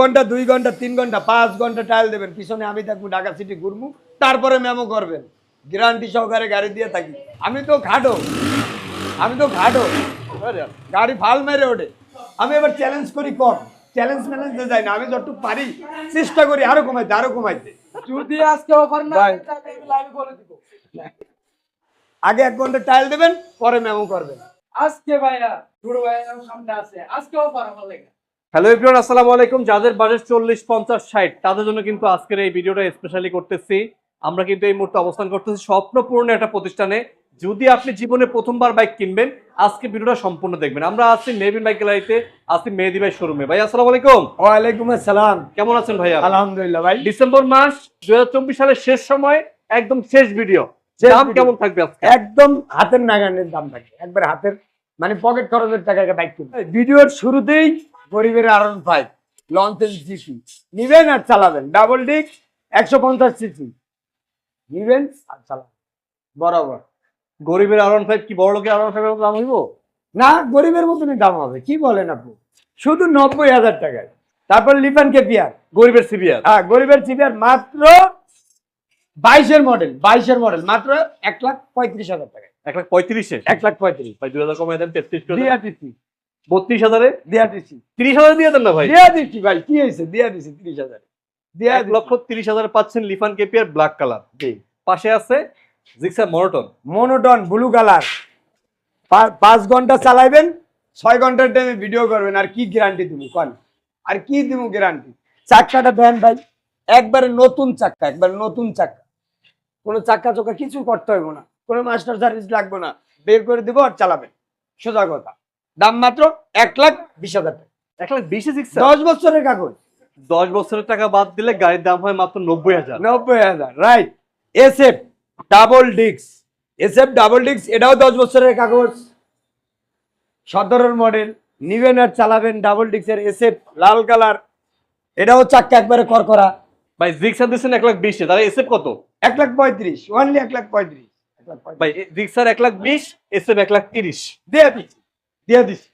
ঘণ্টা দুই ঘণ্টা তিন ঘণ্টা পাঁচ ঘণ্টা টাইল দেবেন। পিছনে আমি থাকব ঢাকা সিটি ঘুরবো। তারপরে মেমো করবেন। গ্যারান্টি সহকারে গাড়ি দিয়ে থাকি। আমি তো ঘাটো। আমি তো ঘাটো। গাড়ি ফাল মেরে ওঠে। আমি এবার চ্যালেঞ্জ করি কম। চ্যালেঞ্জ ম্যালেঞ্জে যাই না। আমি যতটুকু পারি চেষ্টা করি আরও কমাইতে আরও কমাইতে। যদি আজকে অফার না আমি বলে দিব। আগে এক ঘণ্টা টাইল দেবেন পরে মেমো করবেন। আজকে ভাইয়া দুটো ভাইয়া সামনে আছে। আজকে অফার আমার লেগে। হ্যালো এভরিওয়ান আসসালামু আলাইকুম। যাদের বাজেট চল্লিশ পঞ্চাশ ষাট তাদের জন্য কিন্তু আজকের এই ভিডিওটা স্পেশালি করতেছি। আমরা কিন্তু এই মুহূর্তে অবস্থান করতেছি স্বপ্নপূর্ণ একটা প্রতিষ্ঠানে। যদি আপনি জীবনে প্রথমবার বাইক কিনবেন আজকে ভিডিওটা সম্পূর্ণ দেখবেন। আমরা আছি মেহবিন বাইক গ্যালারিতে আছি মেহেদি ভাই শোরুমে ভাই আসসালামু আলাইকুম। ওয়ালাইকুম আসসালাম। কেমন আছেন ভাইয়া? আলহামদুলিল্লাহ ভাই। ডিসেম্বর মাস দুই হাজার চব্বিশ সালের শেষ সময় একদম শেষ ভিডিও দাম কেমন থাকবে আজকে? একদম হাতের নাগানের দাম থাকে একবার হাতের মানে পকেট খরচের টাকাকে বাইক কিনবে ভিডিওর শুরুতেই গরিবের আরন ফাইভ লঞ্চের জিপি নিবেন আর চালাবেন। ডাবল ডিক একশো পঞ্চাশ সিসি নিবেন আর চালাবেন। বরাবর। গরিবের আরন ফাইভ কি বড় লোকের আরন ফাইভের দাম হইব? না গরিবের মতনই দাম হবে। কি বলেন আপনি শুধু নব্বই হাজার টাকায়। তারপর লিফান কেপিয়ার গরিবের সিবিআর হ্যাঁ গরিবের সিপিয়ার মাত্র বাইশের মডেল বাইশের মডেল মাত্র এক লাখ পঁয়ত্রিশ হাজার টাকায়। এক লাখ পঁয়ত্রিশে? এক লাখ পঁয়ত্রিশ। দুই হাজার কমাই দেন তেত্রিশ বত্রিশ হাজারে? দিয়া দিচ্ছি তিরিশ হাজার দিয়ে দেন না ভাই? দিয়া দিচ্ছি ভাই কি হয়েছে? দিয়া দিচ্ছি ত্রিশ হাজার। দিয়া এক লক্ষ তিরিশ হাজার পাচ্ছেন লিফান কেপিয়ার ব্ল্যাক কালার। জি। পাশে আছে Gixxer monotone. Monotone blue colour. পাঁচ ঘণ্টা চালাইবেন ছয় ঘণ্টার টাইমে ভিডিও করবেন। আর কি গ্যারান্টি দিব? কন? আর কি দিব গ্যারান্টি চাক্কাটা দেন ভাই। একবারে নতুন চাক্কা একবারে নতুন চাক্কা। কোনো চাক্কা চোক্কা কিছু করতে হইব না। কোনো মাস্টার সার্ভিস লাগবে না। বের করে দিব আর চালাবেন। সোজা কথা। দাম মাত্র এক লাখ বিশ হাজার টাকা। এক লাখ বিশে দশ বছরের কাগজ। দশ বছরের টাকা বাদ দিলে গাড়ির দাম হয় মাত্র নব্বই হাজার। নব্বই হাজার রাইট এসএফ ডাবল ডিক্স এসএফ ডাবল ডিক্স এটাও দশ বছরের কাগজ। সতেরোর মডেল নিবেন আর চালাবেন ডাবল ডিক্সের এসএফ লাল কালার। এটাও চাক্কা একবারে করকরা ভাই জিক্সার দিচ্ছেন এক লাখ বিশে তাহলে এসএফ কত? এক লাখ পঁয়ত্রিশ ওনলি এক লাখ পঁয়ত্রিশ। ভাই জিক্সার এক লাখ বিশ এসএফ এক লাখ তিরিশ। দিয়ে দিয়ে দিচ্ছি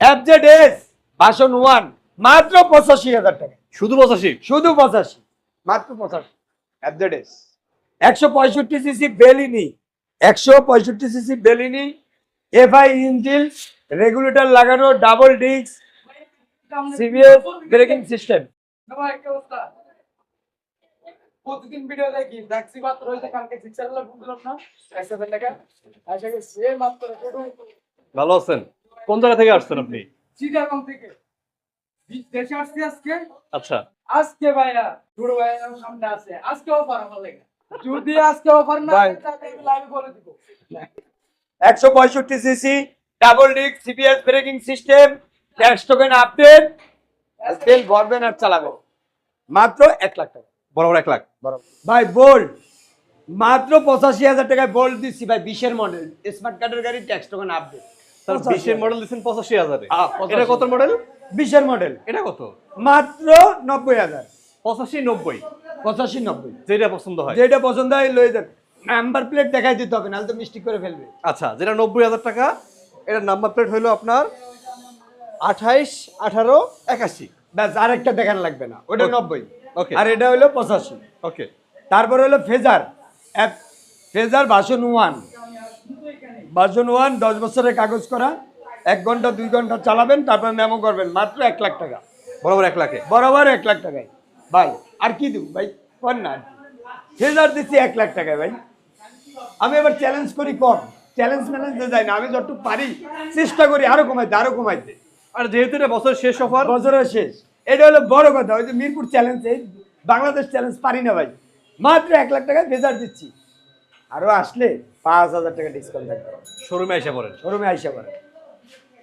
এফজেড এস ভাষণ ওয়ান মাত্র পঁচাশি হাজার টাকা। শুধু পঁচাশি? শুধু পঁচাশি। মাত্র পঁচাশি। এফজেড এস একশো পঁয়ষট্টি সিসি বেলিনি। একশো পঁয়ষট্টি সিসি বেলিনি। এফআই ইঞ্জিল রেগুলেটর লাগানো double disc CBS braking system প্রতিদিন ভিডিও দেখি দেখছি মাত্র কালকে বুঝলাম না আশা করি সে মাত্র ভালো আছেন? কোন জায়গা থেকে আসছেন আপনি? চিটাগং থেকে। দেশে আসছি আজকে। আচ্ছা। আজকে ভাইয়া দুটো ভাইয়া সামনে আছে। আজকে অফার আমার লেগে। যদি আজকে অফার না থাকে তাহলে বলে দিব। একশো পঁয়ষট্টি CC double disc CBS braking system tax token update তেল ভরবেন আর চালাবেন। মাত্র এক লাখ টাকা। বরাবর এক লাখ। বরাবর। ভাই বোল্ট মাত্র পঁচাশি হাজার টাকায় বোল্ট দিচ্ছি ভাই বিশের মডেল স্মার্ট কার্ডের গাড়ি tax token update sir 20 model দিছেন 85000 এ এটা কত মডেল 20 মডেল এটা কত? মাত্র 90000 85 90 85 90 যেটা পছন্দ হয়। যেটা পছন্দ হয় লয়ে যান। নাম্বার প্লেট দেখাই দিতে হবে নাহলে তো মিস্টেক করে ফেলবে। আচ্ছা যেটা 90000 টাকা এটা নাম্বার প্লেট হলো আপনার 28 18 81 ব্যাস আরেকটা দেখানো লাগবে না। ওটা 90 ওকে আর এটা হলো 85 ওকে তারপর হলো phasor. Fazer version one version one দশ বছরের কাগজ করা এক ঘণ্টা দুই ঘণ্টা চালাবেন তারপর মেমো করবেন মাত্র এক লাখ টাকা। বরাবর এক লাখে? বরাবর এক লাখ টাকায়। ভাই আর কি দেব? ভাই কর না হাজার দিচ্ছি এক লাখ টাকায় ভাই। আমি এবার চ্যালেঞ্জ করি কম চ্যালেঞ্জ ম্যালেঞ্জ যাই না আমি যতটুকু পারি চেষ্টা করি আরও কমাইতে আরও কমাইতে। আর যেহেতু এটা বছর শেষ অফার বছরের শেষ। এটা হলো বড় কথা ওই যে মিরপুর চ্যালেঞ্জ এই বাংলাদেশ চ্যালেঞ্জ পারি না ভাই। মাত্র এক লাখ টাকায় ফেজার দিচ্ছি। আরও আসলে পাঁচ হাজার টাকা ডিসকাউন্ট থাকবে শোরুমে এসে পড়েন। শোরুমে আইসা পারে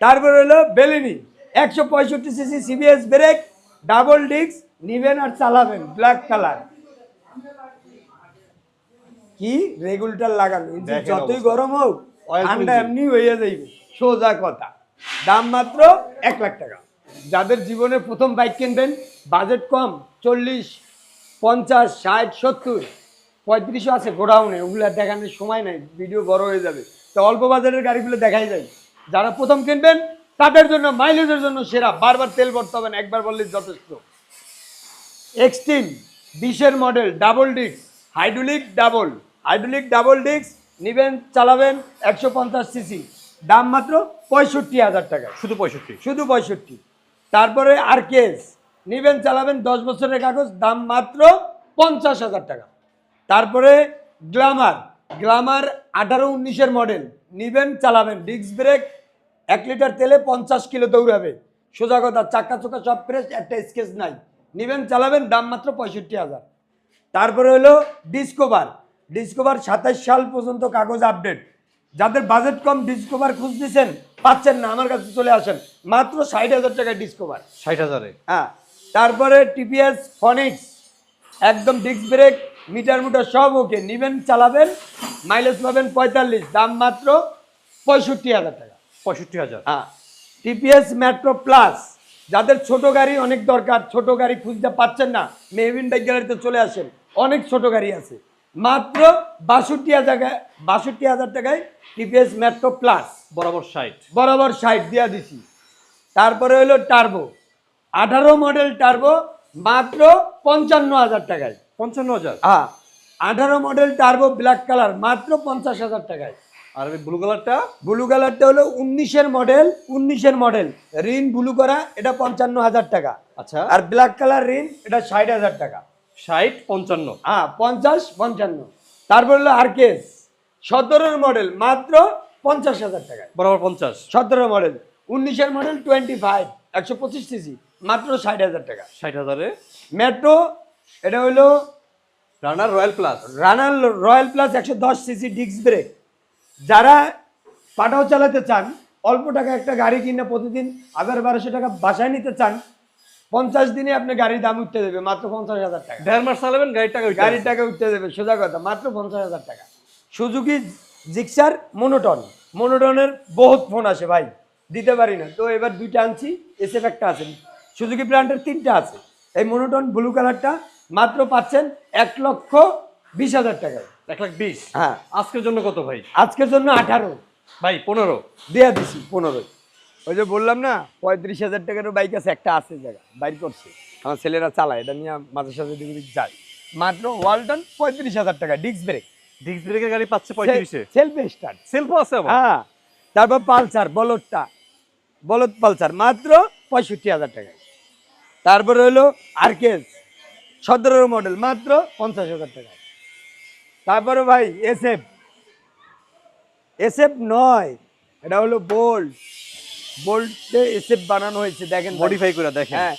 তারপর হলো বেলিনি একশো পঁয়ষট্টি CC CBS brake double disc নিবেন আর চালাবেন ব্ল্যাক কালার কি রেগুলেটর লাগানো যতই গরম হোক ঠান্ডা এমনি হয়ে যাইবে। সোজা কথা। দাম মাত্র এক লাখ টাকা। যাদের জীবনে প্রথম বাইক কিনবেন বাজেট কম চল্লিশ পঞ্চাশ ষাট সত্তর। পঁয়ত্রিশও আছে গোডাউনে ওগুলো আর দেখানোর সময় নাই ভিডিও বড় হয়ে যাবে। তো অল্প বাজারের গাড়িগুলো দেখাই যায়। যারা প্রথম কিনবেন তাদের জন্য মাইলেজের জন্য সেরা বারবার তেল ভরতে হবে না একবার বললে যথেষ্ট। এক্সটিন বিশের model double disc hydraulic double hydraulic double disc নিবেন চালাবেন একশো পঞ্চাশ সিসি দাম মাত্র পঁয়ষট্টি হাজার টাকা। শুধু পঁয়ষট্টি? শুধু পঁয়ষট্টি। তারপরে আর কেস নিবেন চালাবেন দশ বছরের কাগজ দাম মাত্র পঞ্চাশ হাজার টাকা। তারপরে গ্লামার গ্লামার আঠারো উনিশের মডেল নিবেন চালাবেন। ডিস্ক ব্রেক এক লিটার তেলে পঞ্চাশ কিলো দৌড়াবে। সোজা কথা চাক্কা চোকা সব ফ্রেশ একটা স্কেচ নাই। নিবেন চালাবেন দাম মাত্র পঁয়ষট্টি হাজার। তারপরে হলো ডিসকভার ডিসকভার সাতাশ সাল পর্যন্ত কাগজ আপডেট যাদের বাজেট কম ডিসকভার খুঁজতেছেন পাচ্ছেন না আমার কাছে চলে আসেন। মাত্র ষাট হাজার টাকায় ডিসকোভার ষাট হাজারে? হ্যাঁ। তারপরে টিপিএস ফনিক্স একদম ডিস্ক ব্রেক মিটার মুটার সব ওকে নিবেন চালাবেন মাইলেজ পাবেন পঁয়তাল্লিশ দাম মাত্র পঁয়ষট্টি হাজার টাকা। পঁয়ষট্টি হাজার? হ্যাঁ টিপিএস মেট্রো প্লাস যাদের ছোট গাড়ি অনেক দরকার ছোট গাড়ি খুঁজতে পাচ্ছেন না মেহবিন বাইক গ্যালারিতে চলে আসেন অনেক ছোট গাড়ি আছে। মাত্র বাষট্টি হাজার বাষট্টি হাজার টাকায় টিপিএস মেট্রো প্লাস বরাবর ষাট। বরাবর সাইড দিয়া দিছি। তারপরে হলো টার্বো আঠারো মডেল টার্বো মাত্র পঞ্চান্ন হাজার টাকায়। পঞ্চান্ন হাজার। হ্যাঁ আঠারো মডেল টার্বো ব্ল্যাক কালার মাত্র পঞ্চাশ হাজার টাকায়। আর ব্লু কালারটা ব্লু কালারটা হলো উনিশের মডেল উনিশের মডেল রিন ব্লু করা এটা পঞ্চান্ন হাজার টাকা। আচ্ছা। আর ব্ল্যাক কালার রিন এটা ষাট হাজার টাকা। ষাট পঞ্চান্ন। হ্যাঁ পঞ্চাশ পঞ্চান্ন। তারপর হলো আরকেস সতেরোর মডেল মাত্র পঞ্চাশ হাজার টাকায়। বরাবর পঞ্চাশ। সতেরো মডেল উনিশের মডেল টোয়েন্টি ফাইভ একশো পঁচিশ সিসি মাত্র ষাট হাজার টাকা। ষাট হাজারে? মেট্রো এটা হলো runner royal plus runner royal plus একশো দশ সিসি ডিস্ক ব্রেক যারা পাটাও চালাতে চান অল্প টাকা একটা গাড়ি কিনে প্রতিদিন হাজার বারোশো টাকা বাসায় নিতে চান পঞ্চাশ দিনে আপনি গাড়ির দাম উঠতে দেবে মাত্র পঞ্চাশ হাজার টাকা। দেড় মাস চালাবেন গাড়ির টাকা গাড়ির টাকা উঠতে দেবে সোজা কথা মাত্র পঞ্চাশ হাজার টাকা। সুজুকি জিক্সার মনোটন মনোটনের বহুত ফোন আসে ভাই দিতে পারি না। তো এবার দুইটা আনছি এসএফ একটা আছে। সুজুকি ব্র্যান্ডের তিনটা আছে। এই মনোটন ব্লু কালারটা মাত্র পাচ্ছেন এক লক্ষ বিশ হাজার টাকায় এক লাখ বিশ? হ্যাঁ। আজকের জন্য কত ভাই? আজকের জন্য আঠারো। ভাই পনেরো? দেয়া দিছি পনেরো। ওই যে বললাম না পঁয়ত্রিশ হাজার টাকারও বাইক আছে একটা আছে জায়গা বাইর করছে। আমার ছেলেরা চালায় এটা নিয়ে মাঝে সাথে দিকে দিকে যায় মাত্র ওয়ালটন পঁয়ত্রিশ হাজার টাকা ডিস্ক ব্রেক ডিস্ক ব্রেকের গাড়ি পাচ্ছে পঁয়ত্রিশে? সেলফ স্টার্ট সেলফ আছে হ্যাঁ। তারপর পালসার বলদটা। বলদ পালসার মাত্র পঁয়ষট্টি হাজার টাকায় তারপরে হলো আরকেস সতেরো মডেল মাত্র পঞ্চাশ হাজার টাকা। তারপরে ভাই এসএফ এসএফ নয় এটা হলো বোল্ট বোল্টে এসএফ বানানো হয়েছে দেখেন। মডিফাই করে দেখেন। হ্যাঁ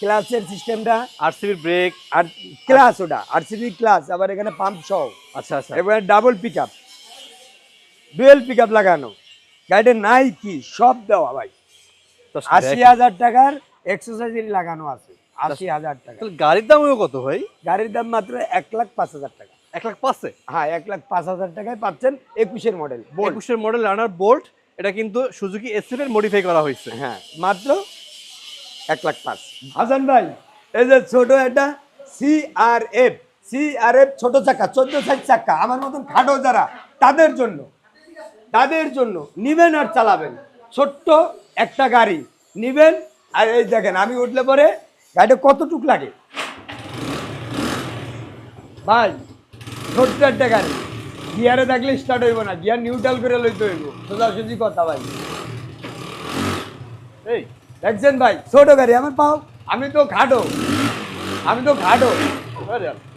ক্লাসের সিস্টেমটা আরসিবির ব্রেক আর ক্লাস ওটা আরসিবি ক্লাস আবার এখানে পাম্প সহ। আচ্ছা আচ্ছা। এবারে double pick up dual pick up লাগানো। গাড়িতে নাই কি সব দেওয়া ভাই। তো আশি হাজার টাকার এক্সারসাইজ লাগানো আছে। আশি হাজার টাকা। তাহলে গাড়ির দামও কত ভাই? গাড়ির দাম মাত্র এক লাখ পাঁচ হাজার টাকা। এক লাখ পাঁচে? হ্যাঁ এক লাখ পাঁচ হাজার টাকায় পাচ্ছেন একুশের মডেল একুশের মডেল রানার বোল্ট এটা কিন্তু সুজুকি এসএফ মডিফাই করা হয়েছে। হ্যাঁ মাত্র এক লাখ পাঁচ। হাসান ভাই এই যে ছোট একটা সিআরএফ সিআরএফ ছোট চাকা চোদ্দ সাইজ চাকা আমার মতন খাটো যারা তাদের জন্য তাদের জন্য নিবেন আর চালাবেন। ছোট্ট একটা গাড়ি নিবেন আর এই দেখেন আমি উঠলে পরে গাড়িটা কতটুক লাগে? ভাই ছোট্ট একটা গাড়ি। গিয়ারে থাকলে স্টার্ট হইব না, গিয়ার নিউট্রাল করে লইতে হইব। সোজাসুজি কথা ভাই। এই, দেখছেন ভাই, ছোট গাড়ি, আমার পাও। আমি তো ঘাটো। আমি তো ঘাটো।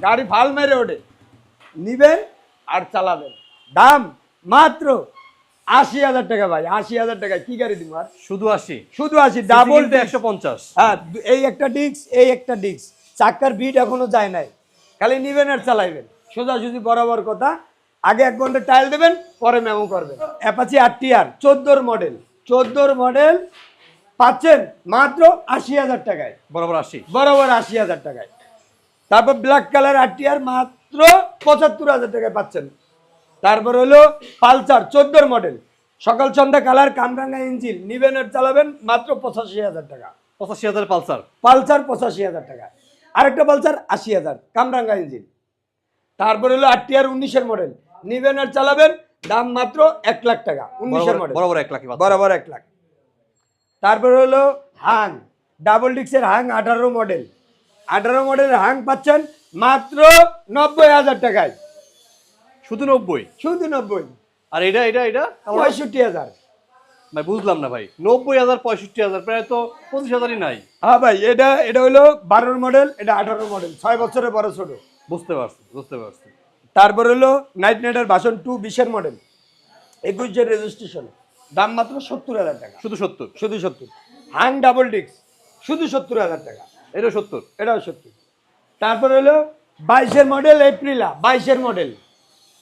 গাড়ি ফাল মেরে ওঠে। নিবেন আর চালাবেন। দাম মাত্র আশি হাজার টাকা ভাই আশি হাজার টাকা। কি গাড়ি দিব আর? শুধু আশি। শুধু আশি ডাবল একশো পঞ্চাশ। হ্যাঁ এই একটা ডিস্ক এই একটা ডিস্ক চাক্কার বিট এখনও যায় নাই। খালি নিবেন আর চালাইবেন। সোজাসুজি বরাবর কথা। আগে এক ঘণ্টা টাইল দেবেন পরে মেমো করবেন। অ্যাপাচি আর টিআর চোদ্দোর মডেল চোদ্দোর মডেল পাচ্ছেন মাত্র আশি হাজার টাকায়। বরাবর আশি। বরাবর আশি হাজার টাকায়। তারপর ব্ল্যাক কালার আর টিআর মাত্র পঁচাত্তর হাজার টাকায় পাচ্ছেন। তারপর হলো পালসার চোদ্দোর মডেল সকাল সন্ধ্যা কালার কামরাঙ্গা ইঞ্জিন। নিবেন আর চালাবেন মাত্র পঁচাশি হাজার টাকা। পঁচাশি হাজার পালসার? পালসার পঁচাশি হাজার টাকা। আরেকটা পালসার আশি হাজার কামরাঙ্গা ইঞ্জিন। তারপর হলো আটটিয়ার উনিশের মডেল নিবেন আর চালাবেন দাম মাত্র এক লাখ টাকা উনিশের মডেল বরাবর এক লাখ বরাবর এক লাখ। তারপর হলো হাং ডাবল ডিক্সের হাং আঠারো মডেল আঠারো মডেলের হাং পাচ্ছেন মাত্র নব্বই হাজার টাকায়। শুধু নব্বই? শুধু নব্বই। আর এটা এটা এটা? পঁয়ষট্টি হাজার। ভাই বুঝলাম না ভাই। নব্বই হাজার পঁয়ষট্টি হাজার প্রায় তো পঁচিশ হাজারই নাই। হ্যাঁ ভাই এটা এটা হলো বারোর মডেল এটা আঠারো মডেল ছয় বছরের বড় ছোট। বুঝতে পারছি বুঝতে পারছি। তারপর হলো নাইট নাইটের বাসন টু বিশের মডেল একুশের রেজিস্ট্রেশন দাম মাত্র সত্তর হাজার টাকা। শুধু সত্তর? শুধু সত্তর। হাং ডাবল ডিস্ক শুধু সত্তর হাজার টাকা। এটা সত্তর? এটাও সত্তর। তারপর হলো বাইশের মডেল এপ্রিলা বাইশের মডেল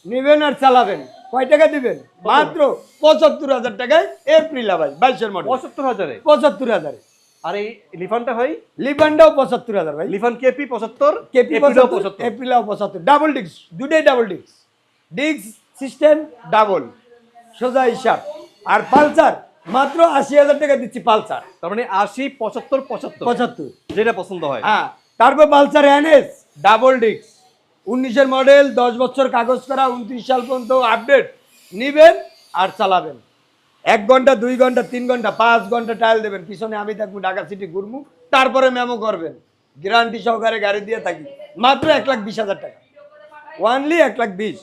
নেবেন আর চালাবেন। কয় টাকা দিবেন? মাত্র পঁচাত্তর হাজার টাকায় এপ্রিল ভাই বাইশের মডেল। পঁচাত্তর হাজারে? পঁচাত্তর হাজারে। আর এই লিফানটা ভাই লিবানটাও পঁচাত্তর হাজার ভাই। লিফান কেপি পঁচাত্তর কেপি পঁচাত্তর এপ্রিলাও পঁচাত্তর। ডাবল ডিস্ক দুটাই double disc disc system double সোজা হিসাব আর পালসার মাত্র আশি হাজার টাকা দিচ্ছি পালসার। তার মানে আশি পঁচাত্তর পঁচাত্তর। পঁচাত্তর। যেটা পছন্দ হয়। হ্যাঁ তারপর পালসার এনএস ডাবল ডিস্ক উনিশের মডেল দশ বছর কাগজ করা উনত্রিশ সাল পর্যন্ত আপডেট নিবেন আর চালাবেন। এক ঘণ্টা দুই ঘণ্টা তিন ঘণ্টা পাঁচ ঘণ্টা টাইল দেবেন। পিছনে আমি থাকব ঢাকা সিটি ঘুরবো তারপরে মেমো করবেন। গ্যারান্টি সহকারে গাড়ি দিয়ে থাকি। মাত্র এক লাখ বিশ হাজার টাকা। ওয়ানলি এক লাখ বিশ।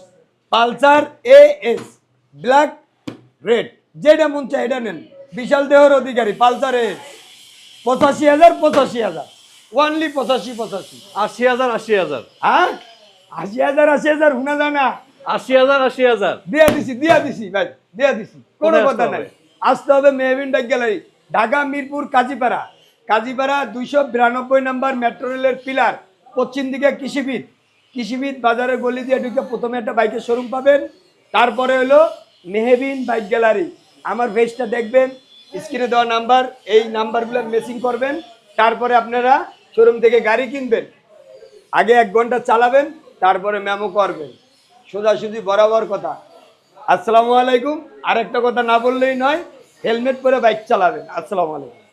Pulsar A S black red যেটা মন চায় এটা নেন। বিশাল দেহর অধিকারী পালসার এ পঁচাশি হাজার পঁচাশি হাজার। ওয়ানলি পঁচাশি পঁচাশি। আশি হাজার আশি হাজার। হ্যাঁ আশি হাজার আশি হাজার শোনা যায় না? আশি হাজার আশি হাজার। দিয়া দিছি দিয়া দিছি ভাই দিয়া দিছি কোনো কথা নাই। আসতে হবে মেহবিন ডাক গ্যালারি ঢাকা মিরপুর কাজীপাড়া। কাজীপাড়া দুইশো বিরানব্বই নাম্বার মেট্রো রেলের পিলার পশ্চিম দিকে কৃষিবিদ। কৃষিবিদ বাজারে গলি দিয়ে ঢুকে প্রথমে একটা বাইকের শোরুম পাবেন। তারপরে হলো মেহবিন বাইক গ্যালারি আমার পেজটা দেখবেন স্ক্রিনে দেওয়া নাম্বার এই নাম্বারগুলো মেসিং করবেন। তারপরে আপনারা শোরুম থেকে গাড়ি কিনবেন। আগে এক ঘণ্টা চালাবেন তারপরে ম্যামো করবেন। সোজাসুজি বরাবর কথা। আসসালামু আলাইকুম। আরেকটা কথা না বললেই নয়, হেলমেট পরে বাইক চালাবেন। আসসালামু আলাইকুম।